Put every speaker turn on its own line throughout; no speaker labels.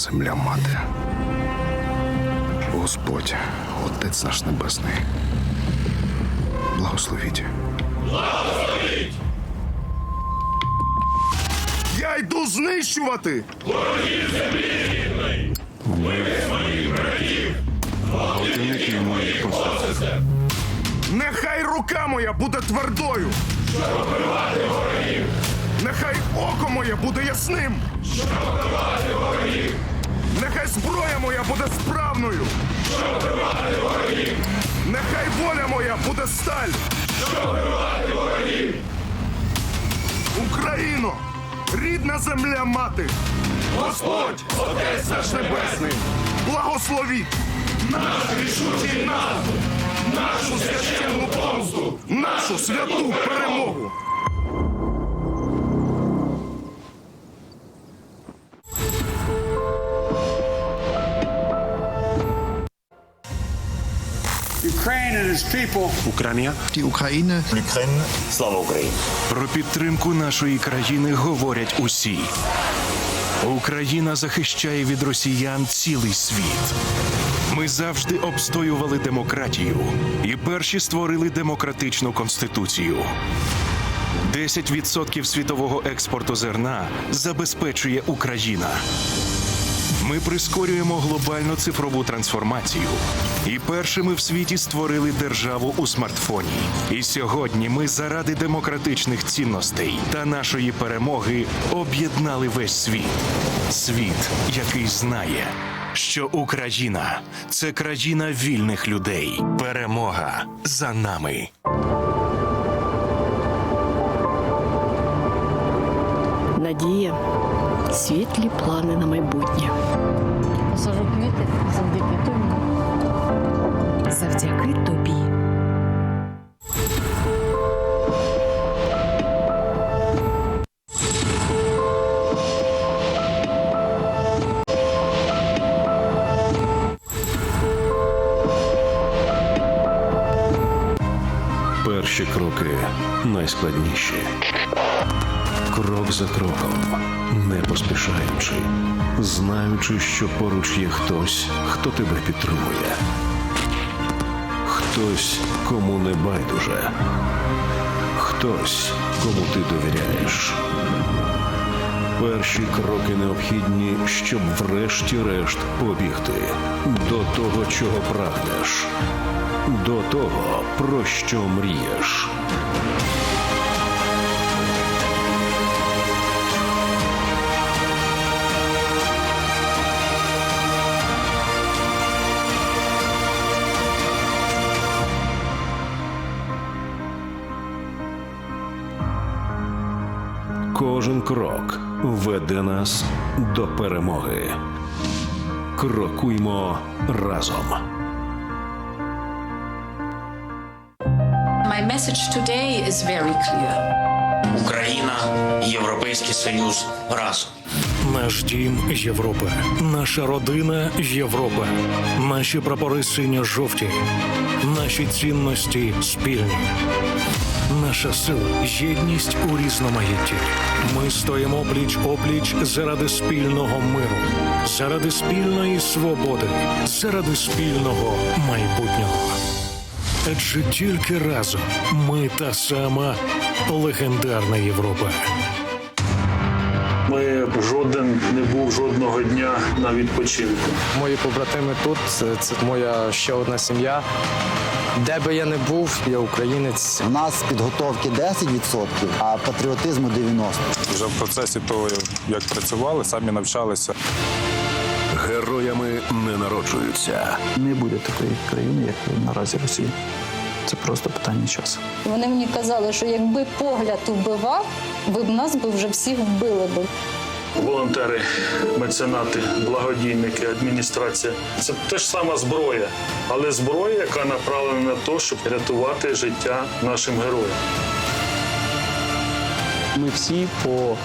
земля мати. Господь, Отець наш Небесний. Благословіть. Благословіть! Я йду знищувати! Ворогів землі рідної! моїх братів! Готівники мої поставки! Нехай рука моя буде твердою! Нехай око моє буде ясним. Щоб вбивати ворогів. Нехай зброя моя буде справною. Щоб вбивати ворогів. Нехай воля моя буде сталь. Щоб вбивати ворогів. Україно, рідна земля мати. Господь, Отець наш Небесний, благословіть наш рішучий наступ, нашу священну помсту, нашу святу перемогу.
Ukraine and its people
Україна слава Україні.
Про підтримку нашої країни говорять усі. Україна захищає від росіян цілий світ. Ми завжди обстоювали демократію і перші створили демократичну конституцію. 10% світового експорту зерна забезпечує Україна. Ми прискорюємо глобальну цифрову трансформацію і першими в світі створили державу у смартфоні. І сьогодні ми заради демократичних цінностей та нашої перемоги об'єднали весь світ. Світ, який знає, що Україна це країна вільних людей. Перемога за нами.
надія, світлі плани на майбутнє.
Завдяки тобі.
Перші кроки найскладніші. Крок за кроком, не поспішаючи, знаючи, що поруч є хтось, хто тебе підтримує. Хтось, кому не байдуже. Хтось, кому ти довіряєш. Перші кроки необхідні, щоб врешті-решт побігти до того, чого прагнеш, до того, про що мрієш. Кожен крок веде нас до перемоги. Крокуймо разом.
My message today is very clear.
Україна, Європейський Союз разом.
Наш дім Європа, наша родина Європа, наші прапори синьо-жовті, наші цінності спільні. Наша сила єдність у різноманітті. Ми стоїмо пліч опліч заради спільного миру, заради спільної свободи, заради спільного майбутнього. Адже тільки разом ми та сама легендарна Європа.
Ми жоден не був жодного дня на відпочинку.
Мої побратими тут це, це моя ще одна сім'я. Де би я не був, я українець.
У нас підготовки 10%, а патріотизму 90%.
Вже в процесі того, як працювали, самі навчалися.
Героями не народжуються.
Не буде такої країни, як наразі Росія. Це просто питання часу.
Вони мені казали, що якби погляд убивав, ви б нас би вже всіх вбили би.
Волонтери, меценати, благодійники, адміністрація це теж сама зброя, але зброя, яка направлена на те, щоб рятувати життя нашим героям.
Ми всі по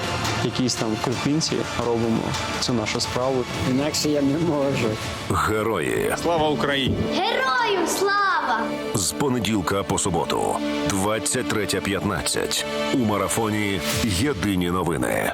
якійсь там крупинці робимо цю нашу справу. Інакше я не можу.
Герої
Слава Україні!
Герою слава!
з понеділка по суботу, 23.15 у марафоні Єдині новини.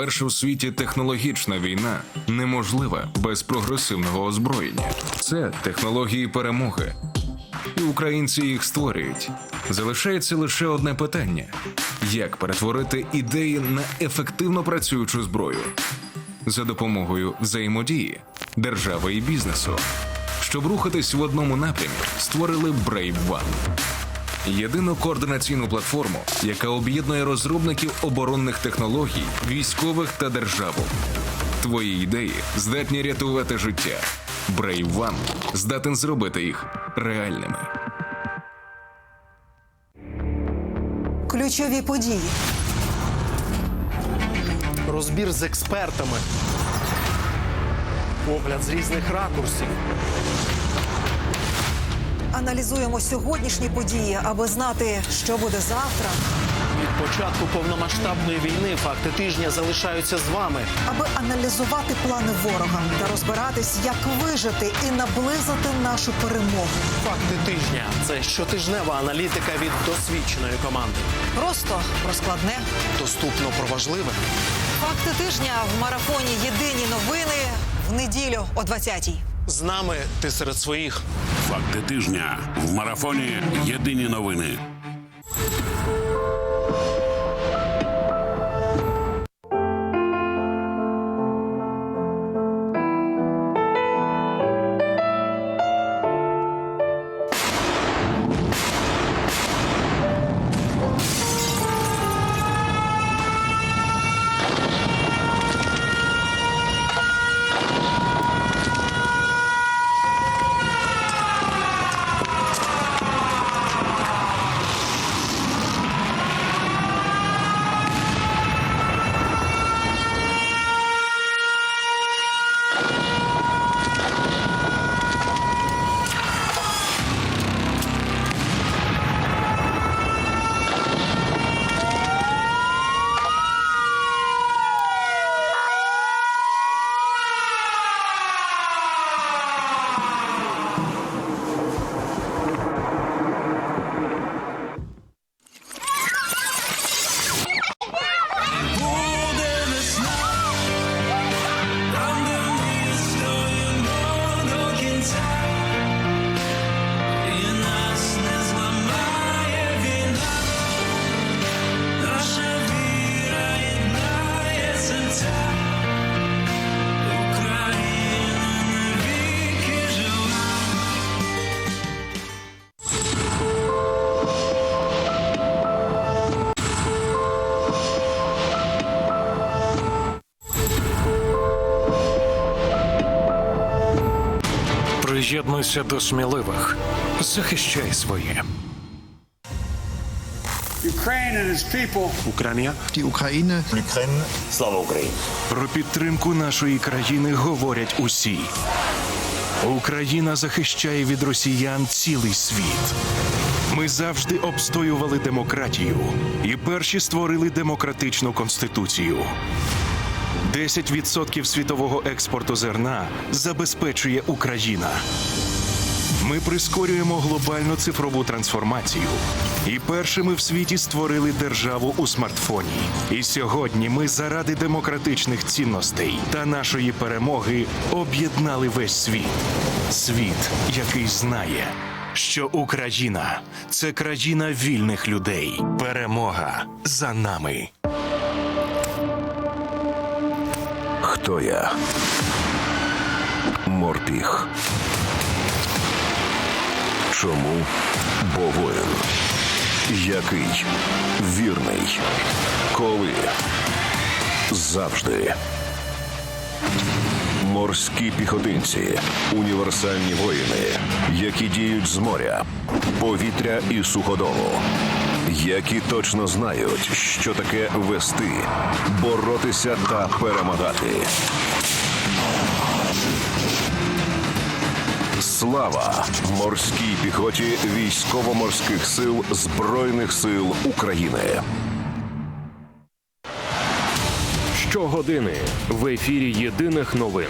Перша у світі технологічна війна неможлива без прогресивного озброєння. Це технології перемоги. І українці їх створюють. Залишається лише одне питання: як перетворити ідеї на ефективно працюючу зброю за допомогою взаємодії держави і бізнесу. Щоб рухатись в одному напрямі, створили Brave One. Єдину координаційну платформу, яка об'єднує розробників оборонних технологій, військових та державу. Твої ідеї здатні рятувати життя. Brave One здатен зробити їх реальними.
Ключові події.
Розбір з експертами. Погляд з різних ракурсів.
Аналізуємо сьогоднішні події, аби знати, що буде завтра,
Від початку повномасштабної війни факти тижня залишаються з вами.
аби аналізувати плани ворога та розбиратись, як вижити і наблизити нашу перемогу.
Факти тижня це щотижнева аналітика від досвідченої команди.
Просто про складне.
Доступно про важливе.
Факти тижня в марафоні Єдині новини в неділю о 20-й.
З нами ти серед своїх.
Факти тижня в марафоні Єдині новини.
Приєднуйся до сміливих. Захищай своє.
Its people
Україна
Україна.
Слава Україні!
про підтримку нашої країни говорять усі. Україна захищає від росіян цілий світ. Ми завжди обстоювали демократію і перші створили демократичну конституцію. 10% світового експорту зерна забезпечує Україна. Ми прискорюємо глобальну цифрову трансформацію і першими в світі створили державу у смартфоні. І сьогодні ми заради демократичних цінностей та нашої перемоги об'єднали весь світ. Світ, який знає, що Україна це країна вільних людей. Перемога за нами.
Хто я? Морпіг. Чому? Бо воїн. Який? Вірний. Коли? Завжди. Морські піхотинці. Універсальні воїни, які діють з моря, повітря і суходолу. Які точно знають, що таке вести, боротися та перемагати. Слава морській піхоті військово-морських сил Збройних сил України.
Щогодини в ефірі єдиних новин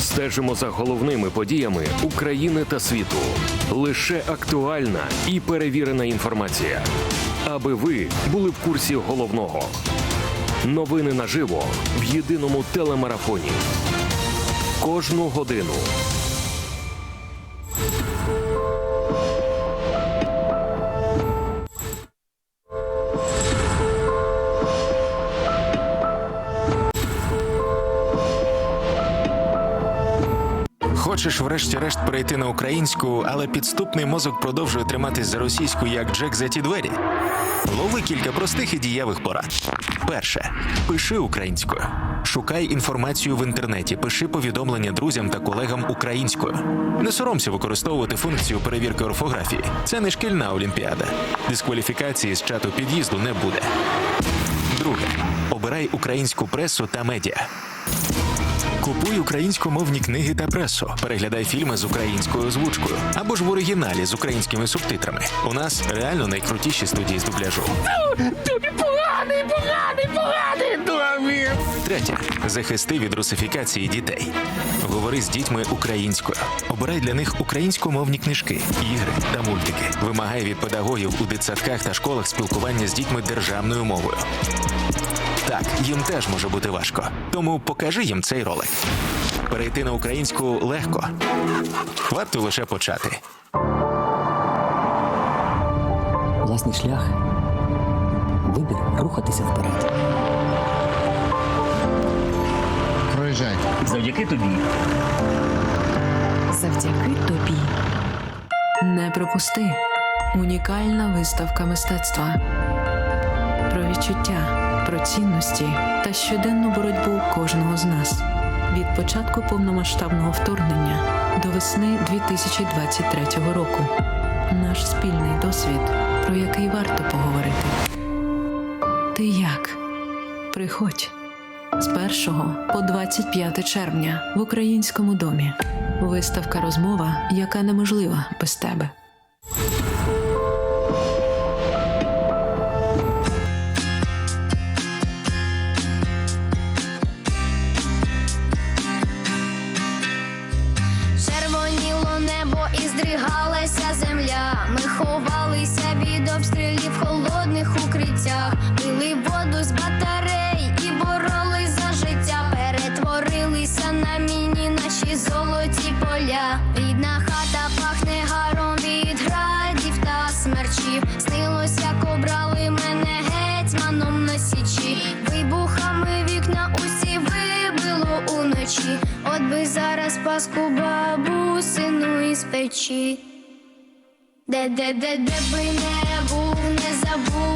стежимо за головними подіями України та світу. Лише актуальна і перевірена інформація, аби ви були в курсі головного. Новини наживо в єдиному телемарафоні. Кожну годину.
Хочеш врешті-решт перейти на українську, але підступний мозок продовжує триматись за російську, як Джек за ті двері. Лови кілька простих і дієвих порад. Перше, пиши українською. Шукай інформацію в інтернеті, пиши повідомлення друзям та колегам українською. Не соромся використовувати функцію перевірки орфографії. Це не шкільна олімпіада. Дискваліфікації з чату під'їзду не буде. Друге, обирай українську пресу та медіа. Купуй українськомовні книги та пресу. Переглядай фільми з українською озвучкою або ж в оригіналі з українськими субтитрами. У нас реально найкрутіші студії з дубляжу.
Тобі поганий, поганий, поганий, Домір!
Третє захисти від русифікації дітей. Говори з дітьми українською. Обирай для них українськомовні книжки, ігри та мультики. Вимагай від педагогів у дитсадках та школах спілкування з дітьми державною мовою. Так, їм теж може бути важко. Тому покажи їм цей ролик. Перейти на українську легко. Варто лише почати.
Власний шлях. Вибір рухатися вперед.
Проїжджай.
Завдяки тобі.
Завдяки тобі. Не пропусти. Унікальна виставка мистецтва. Про відчуття, про цінності та щоденну боротьбу кожного з нас. Від початку повномасштабного вторгнення до весни 2023 року. Наш спільний досвід, про який варто поговорити. Ти як? Приходь з 1 по 25 червня в українському домі. Виставка розмова, яка неможлива без тебе.
Січі. Вибухами вікна усі вибило уночі. От би зараз паску бабусину із печі. Де, де, де, де би не був, не забуду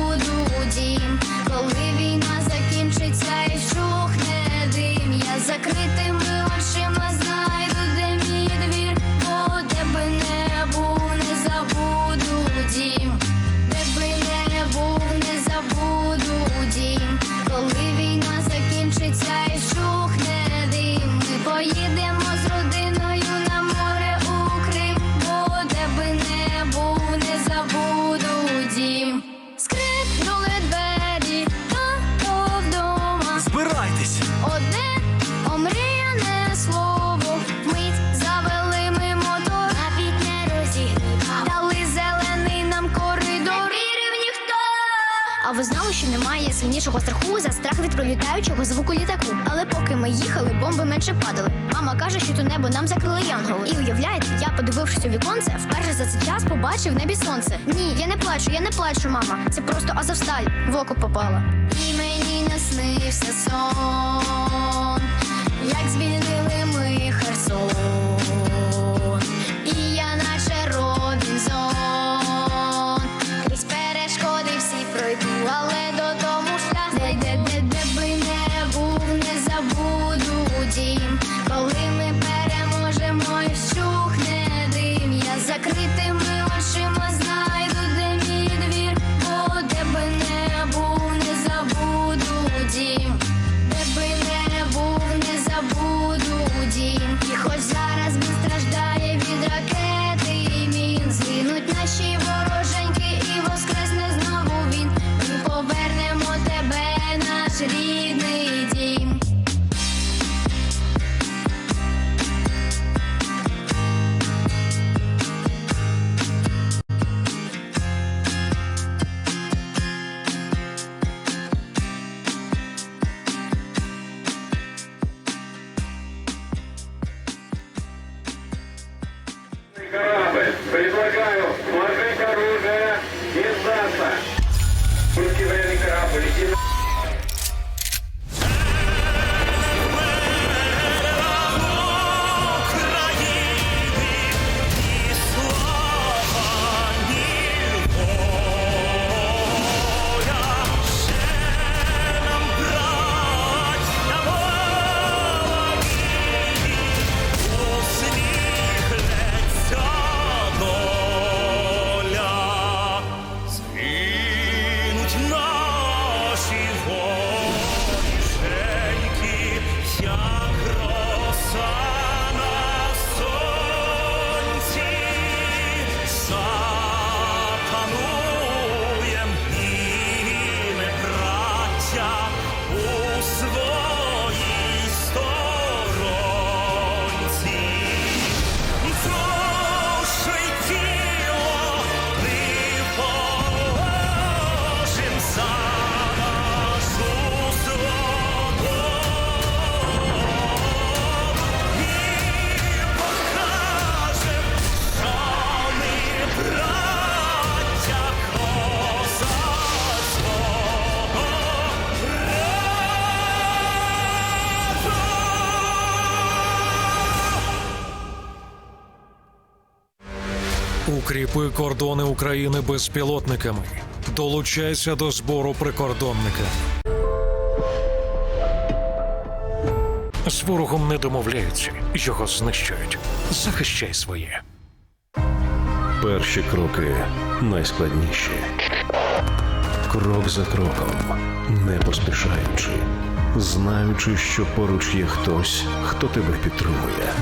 ви знали, що немає сильнішого страху за страх від пролітаючого звуку літаку. Але поки ми їхали, бомби менше падали. Мама каже, що то небо нам закрили янголи. І уявляєте, я подивившись у віконце, вперше за цей час побачив небі сонце. Ні, я не плачу, я не плачу, мама. Це просто Азовсталь в око попала. І мені наснився сон, як звільнили ми Херсон.
Укріпи кордони України безпілотниками. Долучайся до збору прикордонника. З ворогом не домовляються, його знищують. Захищай своє.
Перші кроки найскладніші. Крок за кроком, не поспішаючи, знаючи, що поруч є хтось, хто тебе підтримує.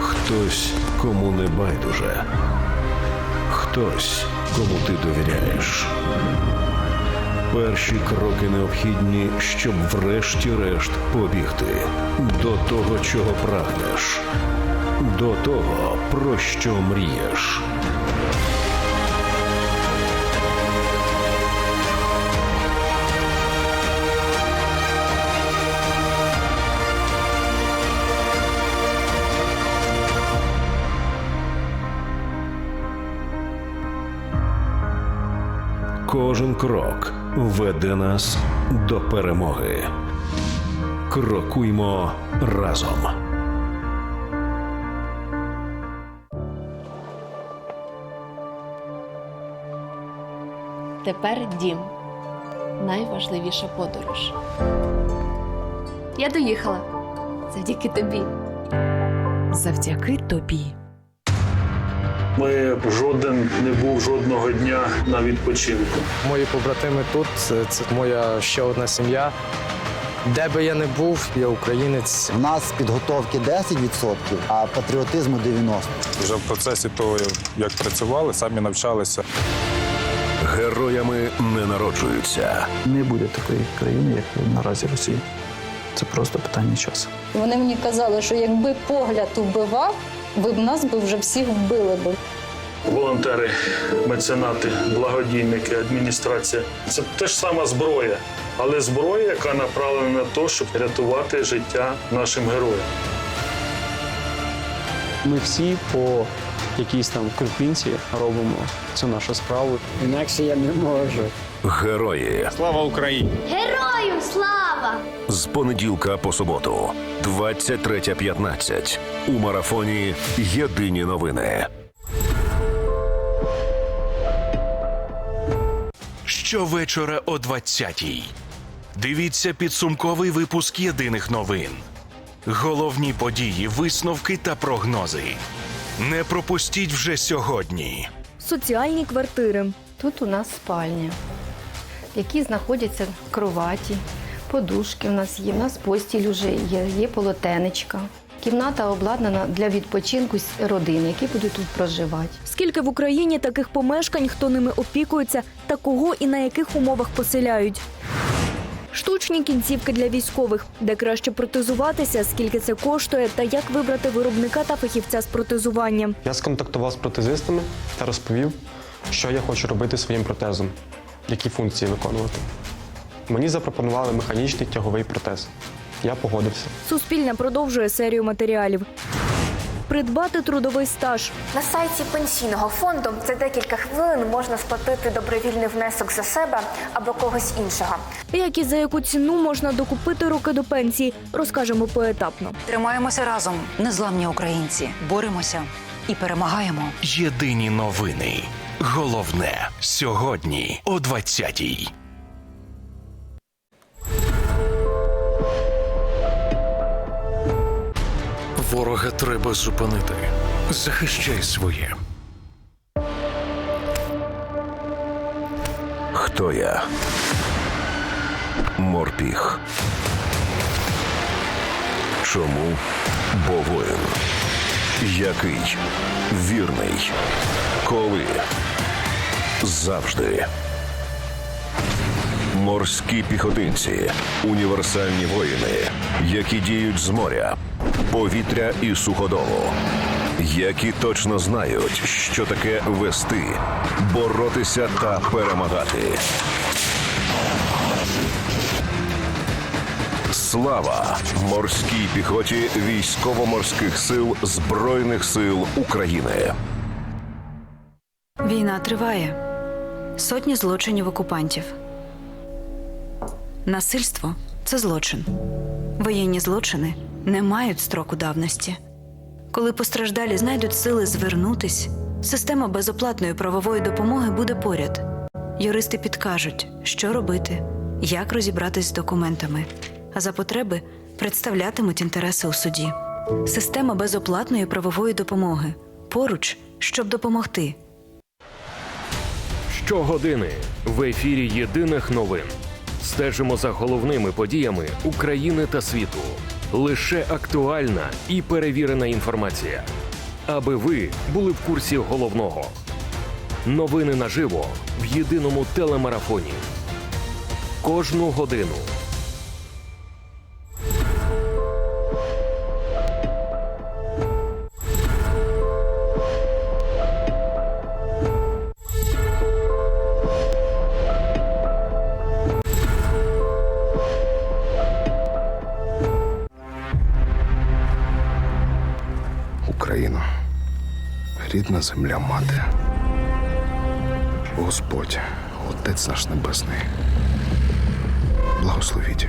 Хтось, кому не байдуже. Хтось, кому ти довіряєш. Перші кроки необхідні, щоб врешті-решт побігти до того, чого прагнеш, до того, про що мрієш. Кожен крок веде нас до перемоги. Крокуймо разом.
Тепер дім найважливіша подорож. Я доїхала завдяки тобі.
Завдяки тобі.
Ми жоден не був жодного дня на відпочинку.
Мої побратими тут це, це моя ще одна сім'я.
Де би я не був, я українець.
У нас підготовки 10%, а патріотизму 90%.
Вже в процесі того, як працювали, самі навчалися.
Героями не народжуються.
Не буде такої країни, як наразі Росія. Це просто питання часу.
Вони мені казали, що якби погляд убивав, ви б нас би вже всіх вбили би.
Волонтери, меценати, благодійники, адміністрація це теж сама зброя, але зброя, яка направлена на те, щоб рятувати життя нашим героям.
Ми всі по якійсь там крупинці робимо цю нашу справу. Інакше я не можу.
Герої
Слава Україні!
Героям слава!
з понеділка по суботу, 23.15 у марафоні Єдині новини.
Щовечора о 20-й. Дивіться підсумковий випуск єдиних новин. Головні події, висновки та прогнози. Не пропустіть вже сьогодні.
Соціальні квартири.
Тут у нас спальня, в якій знаходяться кроваті, подушки у нас є, у нас постіль уже є, є полотенечка. Кімната обладнана для відпочинку з родин, які будуть тут проживати.
Скільки в Україні таких помешкань, хто ними опікується, та кого і на яких умовах поселяють? Штучні кінцівки для військових, де краще протезуватися, скільки це коштує, та як вибрати виробника та фахівця з протезування.
Я сконтактував з протезистами та розповів, що я хочу робити своїм протезом, які функції виконувати. Мені запропонували механічний тяговий протез. Я погодився.
Суспільне продовжує серію матеріалів. Придбати трудовий стаж.
На сайті пенсійного фонду за декілька хвилин можна сплатити добровільний внесок за себе або когось іншого.
Як і за яку ціну можна докупити роки до пенсії, розкажемо поетапно.
Тримаємося разом, незламні українці. Боремося і перемагаємо.
Єдині новини. Головне сьогодні о 20-й.
Ворога треба зупинити. Захищай своє.
Хто я? Морпіг. Чому? Бо воїн. Який? Вірний. Коли? Завжди. Морські піхотинці. Універсальні воїни, які діють з моря, повітря і суходолу. Які точно знають, що таке вести, боротися та перемагати. Слава морській піхоті військово-морських сил Збройних сил України.
Війна триває. Сотні злочинів окупантів. Насильство це злочин. Воєнні злочини не мають строку давності. Коли постраждалі знайдуть сили звернутись, система безоплатної правової допомоги буде поряд. Юристи підкажуть, що робити, як розібратись з документами, а за потреби представлятимуть інтереси у суді. Система безоплатної правової допомоги поруч, щоб допомогти.
Щогодини в ефірі єдиних новин стежимо за головними подіями України та світу. Лише актуальна і перевірена інформація. Аби ви були в курсі головного. Новини наживо в єдиному телемарафоні. Кожну годину.
Земля мати. Господь, Отець наш Небесний. Благословіть.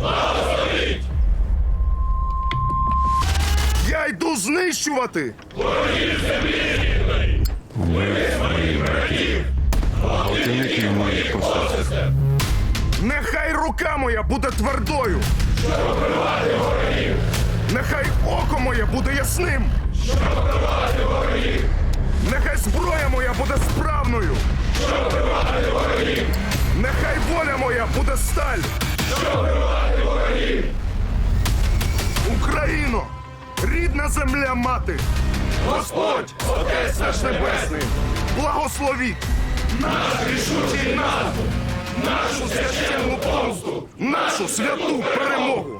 Благословіть!
Я йду знищувати!
Ворогів землі! Ми своїх братів! Годинники моїх посадок!
Нехай рука моя буде твердою!
Щоб ворогів!
Нехай око моє буде ясним!
Щоб!
Нехай зброя моя буде справною!
Вбивати ворогів!
Нехай воля моя буде сталь! Що ворогів! Україно! Рідна земля мати! Господь, Отець наш Небесний! Благословіть! Наш рішучий наступ! Нашу священну помсту! Нашу святу перемогу!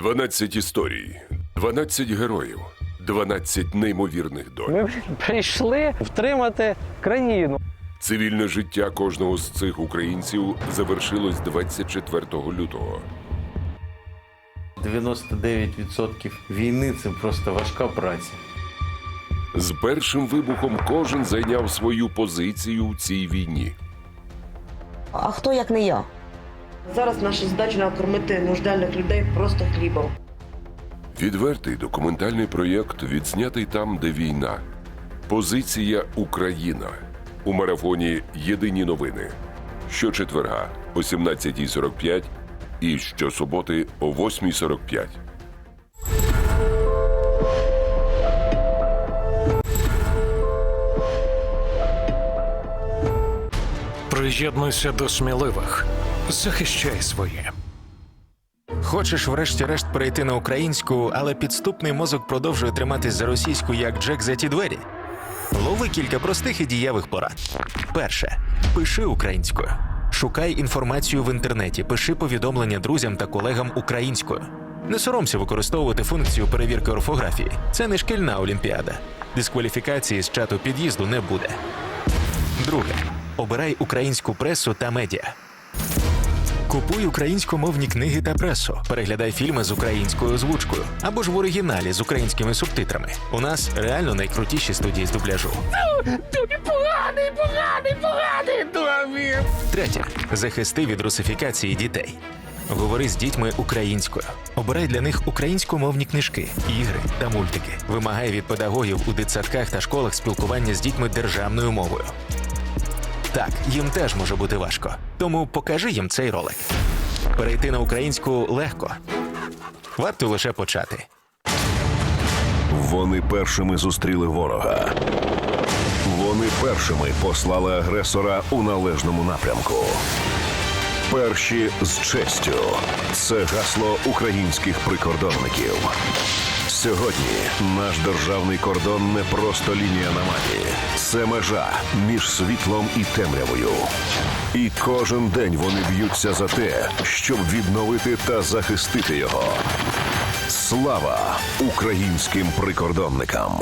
12 історій, 12 героїв, 12 неймовірних доль.
Ми прийшли втримати країну.
Цивільне життя кожного з цих українців завершилось 24 лютого.
99% війни це просто важка праця.
З першим вибухом кожен зайняв свою позицію в цій війні.
А хто як не я? Зараз наша задача накормити нужденних людей просто хлібом.
Відвертий документальний проєкт відзнятий там, де війна. Позиція Україна у марафоні Єдині новини. Щочетверга о 17.45 і щосуботи о 8.45.
Приєднуйся до сміливих. Захищай своє.
Хочеш, врешті-решт, перейти на українську, але підступний мозок продовжує триматись за російську, як Джек за ті двері. Лови кілька простих і дієвих порад. Перше. Пиши українською. Шукай інформацію в інтернеті, пиши повідомлення друзям та колегам українською. Не соромся використовувати функцію перевірки орфографії. Це не шкільна олімпіада. Дискваліфікації з чату під'їзду не буде. Друге. Обирай українську пресу та медіа. Купуй українськомовні книги та пресу. Переглядай фільми з українською озвучкою або ж в оригіналі з українськими субтитрами. У нас реально найкрутіші студії з дубляжу.
Тобі поганий, поганий, поганий, тобі.
Третє. Захисти від русифікації дітей. Говори з дітьми українською. Обирай для них українськомовні книжки, ігри та мультики. Вимагай від педагогів у дитсадках та школах спілкування з дітьми державною мовою. Так, їм теж може бути важко. Тому покажи їм цей ролик. Перейти на українську легко. Варто лише почати.
Вони першими зустріли ворога. Вони першими послали агресора у належному напрямку. Перші з честю. Це гасло українських прикордонників. Сьогодні наш державний кордон не просто лінія на мапі. Це межа між світлом і темрявою. І кожен день вони б'ються за те, щоб відновити та захистити його. Слава українським прикордонникам!